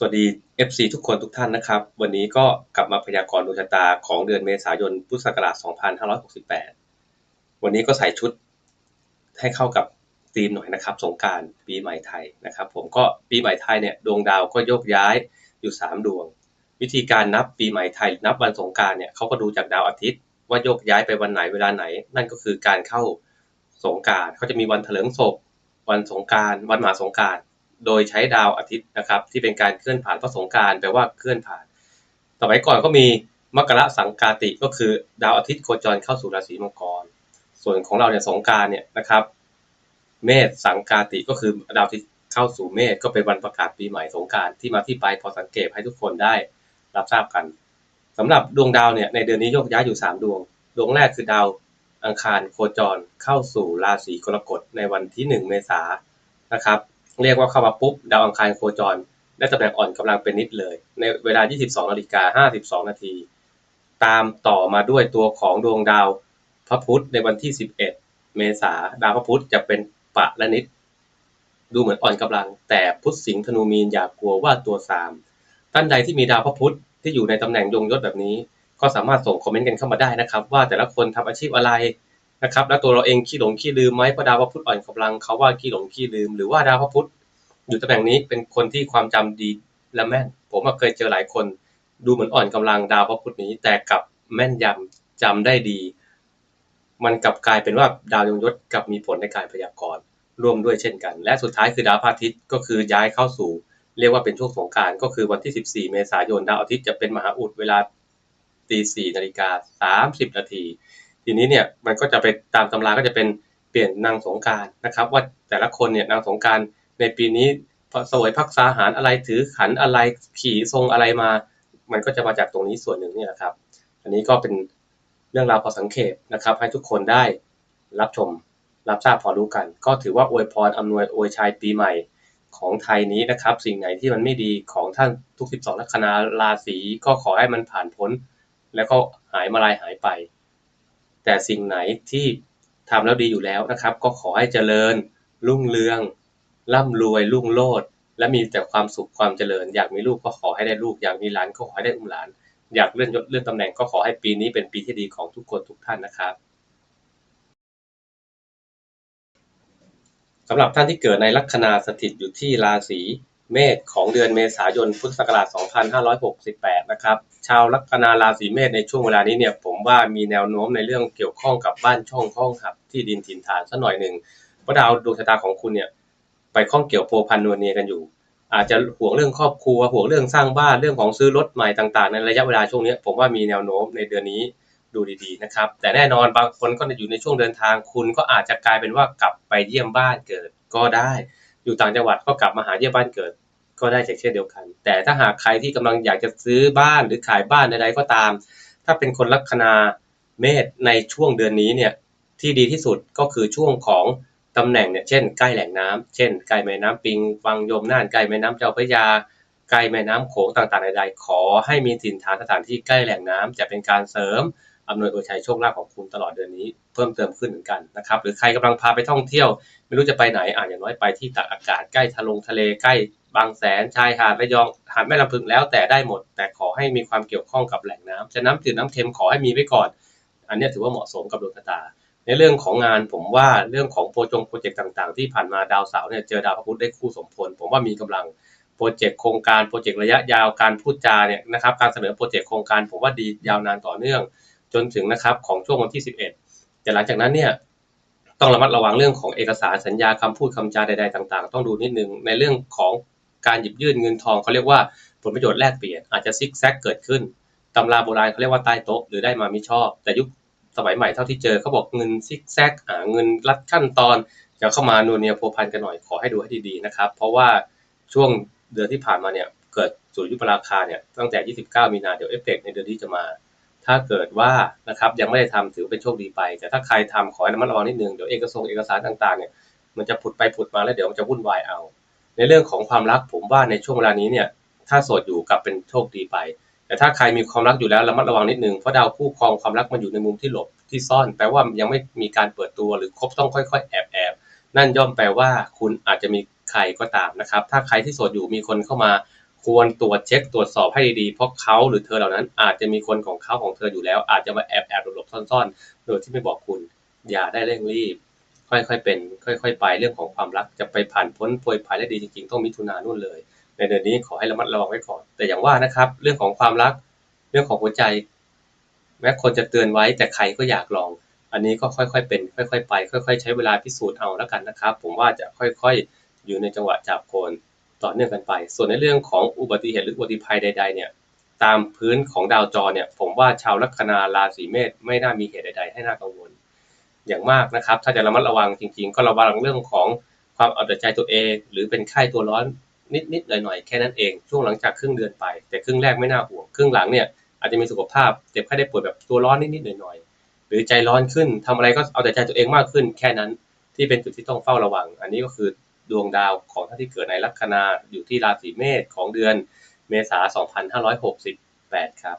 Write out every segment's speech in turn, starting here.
สวัสดี FC ทุกคนทุกท่านนะครับ วันนี้ก็กลับมาพยากรณ์ดวงชะตาของเดือนเมษายนพุทธศักราช 2568 วันนี้ก็ใส่ชุดให้เข้ากับธีมหน่อยนะครับ สงการปีใหม่ไทยนะครับ ผมก็ปีใหม่ไทยเนี่ยดวงดาวก็โยกย้ายอยู่ 3 ดวง วิธีการนับปีใหม่ไทยนับวันสงการเนี่ยเขาก็ดูจากดาวอาทิตย์ ว่าโยกย้ายไปวันไหนเวลาไหน นั่นก็คือการเข้าสงการเขาจะมีวันเถลิงศพวันสงการวันมหาสงการ โดยใช้ดาวอาทิตย์นะครับที่เป็นการเคลื่อนผ่านพระสงการแปลว่าเคลื่อนผ่าน สมัยก่อนก็มีมกรสังกาติก็คือดาวอาทิตย์โคจรเข้าสู่ราศีมังกร ส่วนของเราเนี่ยสงการเนี่ยนะครับ เมษสังกาติก็คือดาวอาทิตย์เข้าสู่เมษก็เป็นวันประกาศปีใหม่สงการที่มาที่ไปพอสังเกตให้ทุกคนได้รับทราบกันสำหรับดวงดาวเนี่ยในเดือนนี้โยกย้ายอยู่ 3 ดวง ดวงแรกคือดาวอังคารโคจรเข้าสู่ราศีกรกฎในวันที่ 1 เมษายนนะครับ เรียกว่าเข้ามาปุ๊บ ดาวอังคารโคจร ได้ตำแหน่งอ่อนกำลังเป็นนิดเลย ในเวลา 22นาฬิกา52 นาที ตามต่อมาด้วยตัวของดวงดาวพระพุธในวันที่ 11 เมษาดาวพระพุธจะเป็นปะและนิด ดูเหมือนอ่อนกำลัง แต่พุธสิงห์ธนูมีนอย่ากกลัวว่าตัวสามท่านใดที่มีดาวพระพุธที่อยู่ในตำแหน่งยงยศแบบนี้ ก็สามารถส่งคอมเมนต์กันเข้ามาได้นะครับ ว่าแต่ละคนทำอาชีพอะไร นะครับแล้วตัวเราเองขี้หลงขี้ลืมไหมเพราะดาวพระพุธอ่อนกำลังเขาว่าขี้หลงขี้ลืม หรือว่าดาวพระพุธอยู่ตำแหน่งนี้เป็นคนที่ความจำดีและแม่น ผมเคยเจอหลายคนดูเหมือนอ่อนกำลังดาวพระพุธนี้ แต่กับแม่นยำจำได้ดี มันกลับกลายเป็นว่าดาวยงยศกับมีผลในการพยากรณ์ร่วมด้วยเช่นกัน และสุดท้ายคือดาวพระอาทิตย์ก็คือย้ายเข้าสู่ เรียกว่าเป็นช่วงสงการก็คือวันที่ 14 เมษายนดาวอาทิตย์จะเป็นมหาอุดเวลาตี4นาฬิกา30นาที ทีนี้เนี่ยมันก็จะไปตามตำราก็จะเป็นเปลี่ยนนางสงการนะครับ ว่าแต่ละคนเนี่ยนางสงการในปีนี้สวยพักษาหารอะไรถือขันอะไรขี่ทรงอะไรมา มันก็จะมาจากตรงนี้ส่วนหนึ่งนี่แหละครับ อันนี้ก็เป็นเรื่องราวพอสังเกตนะครับ ให้ทุกคนได้รับชมรับทราบพอรู้กัน ก็ถือว่าอวยพรอำนวยอวยชัยปีใหม่ของไทยนี้นะครับ สิ่งไหนที่มันไม่ดีของท่านทุก 12ลัคนาราศีก็ขอให้มันผ่านพ้น แล้วก็หายมาลายหายไป แต่สิ่งไหนที่ทำแล้วดีอยู่แล้วนะครับ ก็ขอให้เจริญ รุ่งเรือง ร่ำรวย รุ่งโลดและมีแต่ความสุขความเจริญ อยากมีลูกก็ขอให้ได้ลูก อยากมีหลานก็ขอให้ได้อุ้มหลาน อยากเลื่อนยศเลื่อนตำแหน่งก็ขอให้ปีนี้เป็นปีที่ดีของทุกคนทุกท่านนะครับสำหรับท่านที่เกิดในลัคนาสถิตอยู่ที่ราศี เมษของเดือนเมษายนพุทธศักราช 2568 นะครับ ชาวลัคนาราศีเมษในช่วงเวลานี้เนี่ยผมว่ามีแนวโน้มในเรื่องเกี่ยวข้องกับบ้านช่องห้องหับที่ดินถิ่นฐานสักหน่อยหนึ่งเพราะดาวดวงชะตาของคุณเนี่ยไปข้องเกี่ยวโพพันนวเนียกันอยู่ อาจจะห่วงเรื่องครอบครัวห่วงเรื่องสร้างบ้านเรื่องของซื้อรถใหม่ต่างๆ ในระยะเวลาช่วงนี้ผมว่ามีแนวโน้มในเดือนนี้ดูดีๆนะครับ แต่แน่นอนบางคนก็อยู่ในช่วงเดินทางคุณก็อาจจะกลายเป็นว่ากลับไปเยี่ยมบ้านเกิดก็ได้ อยู่ต่างจังหวัดก็กลับมาหาเยี่ยมบ้านเกิด ก็ได้เช่นเดียวกัน แต่ถ้าหากใครที่กำลังอยากจะซื้อบ้านหรือขายบ้านใดๆก็ตาม ถ้าเป็นคนลัคนาเมษในช่วงเดือนนี้เนี่ยที่ดีที่สุดก็คือช่วงของตำแหน่งเนี่ยเช่นใกล้แหล่งน้ำเช่นใกล้แม่น้ำปิงวังยมน่านใกล้แม่น้ำเจ้าพระยาใกล้แม่น้ำโขงต่างๆใดๆขอให้มีถิ่นฐานสถานที่ใกล้แหล่งน้ำจะเป็นการเสริม อำนวยอวยชัยโชคลาภของคุณตลอดเดือนนี้เพิ่มเติมขึ้นเหมือนกันนะครับหรือใครกำลังพาไปท่องเที่ยว ไม่รู้จะไปไหนอ่าอย่างน้อยไปที่ตากอากาศใกล้ทะลงทะเลใกล้บางแสนชายหาดระยองหาดแม่ลำพึงแล้วแต่ได้หมด แต่ขอให้มีความเกี่ยวข้องกับแหล่งน้ำจะน้ำจืดน้ำเค็มขอให้มีไว้ก่อน อันนี้ถือว่าเหมาะสมกับดวงชะตา ในเรื่องของงานผมว่าเรื่องของโปรจงโปรเจกต์ต่าง ๆ ที่ผ่านมาดาวเสาร์เนี่ยเจอดาวพระพุธได้คู่สมพลผมว่ามีกำลังโปรเจกต์โครงการโปรเจกต์ระยะยาวการพูดจาเนี่ยนะครับการเสนอโปรเจกต์โครงการผมว่าดียาวนานต่อเนื่อง จนถึงนะครับของช่วงวันที่ 11 แต่หลังจากนั้นเนี่ยต้องระมัดระวังเรื่องของเอกสารสัญญาคำพูดคำจาใดๆต่าง ๆ ต้องดูนิดนึงในเรื่องของการหยิบยื่นเงินทองเขาเรียกว่าผลประโยชน์แลกเปลี่ยนอาจจะซิกแซกเกิดขึ้นตำราโบราณเขาเรียกว่าใต้โต๊ะหรือได้มามิชอบ แต่ยุคสมัยใหม่เท่าที่เจอเขาบอกเงินซิกแซกเงินรัดขั้นตอนจะเข้ามานูเนียโพพันกันหน่อยขอให้ดูให้ดีๆนะครับเพราะว่าช่วงเดือนที่ผ่านมาเนี่ยเกิดสุริยุปราคาเนี่ยตั้งแต่ 29 มีนาเดี๋ยวเอฟเฟกในเดือนที่จะมา ถ้าเกิดว่านะครับยังไม่ได้ทำถือเป็นโชคดีไป แต่ถ้าใครทำขอให้ระมัดระวังนิดนึงเดี๋ยวเอกสารเอกสารต่างๆเนี่ยมันจะผุดไปผุดมาแล้วเดี๋ยวมันจะวุ่นวายเอา ในเรื่องของความรักผมว่าในช่วงเวลานี้เนี่ยถ้าโสดอยู่กับเป็นโชคดีไป แต่ถ้าใครมีความรักอยู่แล้วระมัดระวังนิดนึงเพราะดาวคู่ครองความรักมันอยู่ในมุมที่หลบที่ซ่อนแปลว่ายังไม่มีการเปิดตัวหรือคบต้องค่อย ๆ แอบแอบนั่นย่อมแปลว่าคุณอาจจะมีใครก็ตามนะครับ ถ้าใครที่โสดอยู่มีคนเข้ามา ควรตรวจเช็คตรวจสอบให้ดีๆ เพราะเขาหรือเธอเหล่านั้น อาจจะมีคนของเขาของเธออยู่แล้ว อาจจะมาแอบแอบหลบๆซ่อนๆ โดยที่ไม่บอกคุณ อย่าได้เร่งรีบ ค่อยๆเป็น ค่อย ๆ ไปเรื่องของความรักจะไปผ่านพ้นโปรยภัยได้ดีจริงๆ ต้องมิถุนานู่นเลย ในเดือนนี้ขอให้ระมัดระวังไว้ก่อน แต่อย่างว่านะครับ เรื่องของความรัก เรื่องของหัวใจ แม้คนจะเตือนไว้แต่ใครก็อยากลอง อันนี้ก็ค่อยๆเป็น ค่อย ๆ ไป ค่อย ๆ ใช้เวลาพิสูจน์เอาแล้วกันนะครับ ผมว่าจะค่อย ๆ อยู่ในจังหวะจับคน ต่อเนื่องกันไป ส่วนในเรื่องของอุบัติเหตุหรืออุบัติภัยใด ๆ เนี่ยตามพื้นของดาวจรเนี่ยผมว่าชาวลัคนาราศีเมษไม่น่ามีเหตุใด ๆ ให้น่ากังวล อย่างมากนะครับ ถ้าจะระมัดระวังจริง ๆ ก็ระวังเรื่องของความเอาแต่ใจตัวเอง หรือเป็นไข้ตัวร้อนนิดๆหน่อยๆแค่นั้นเองช่วงหลังจากครึ่งเดือนไป แต่ครึ่งแรกไม่น่าห่วงครึ่งหลังเนี่ยอาจจะมีสุขภาพเจ็บไข้ได้ป่วยแบบตัวร้อนนิดๆหน่อยๆหรือใจร้อนขึ้นทำอะไรก็เอาแต่ใจตัวเองมากขึ้น แค่นั้นที่เป็นจุดที่ต้องเฝ้าระวัง อันนี้ก็คือ ดวงดาวของท่านที่เกิดในลัคนาอยู่ที่ราศีเมษของเดือนเมษายน2568 ครับ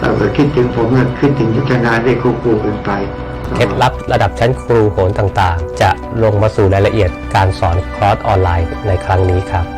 ถ้าเกิดคิดถึงผมก็คิดถึงยุทธนาได้ควบคู่กันไปเคล็ดลับระดับชั้นครูโหรต่างๆ จะลงมาสู่รายละเอียดการสอนคอร์สออนไลน์ในครั้งนี้ครับ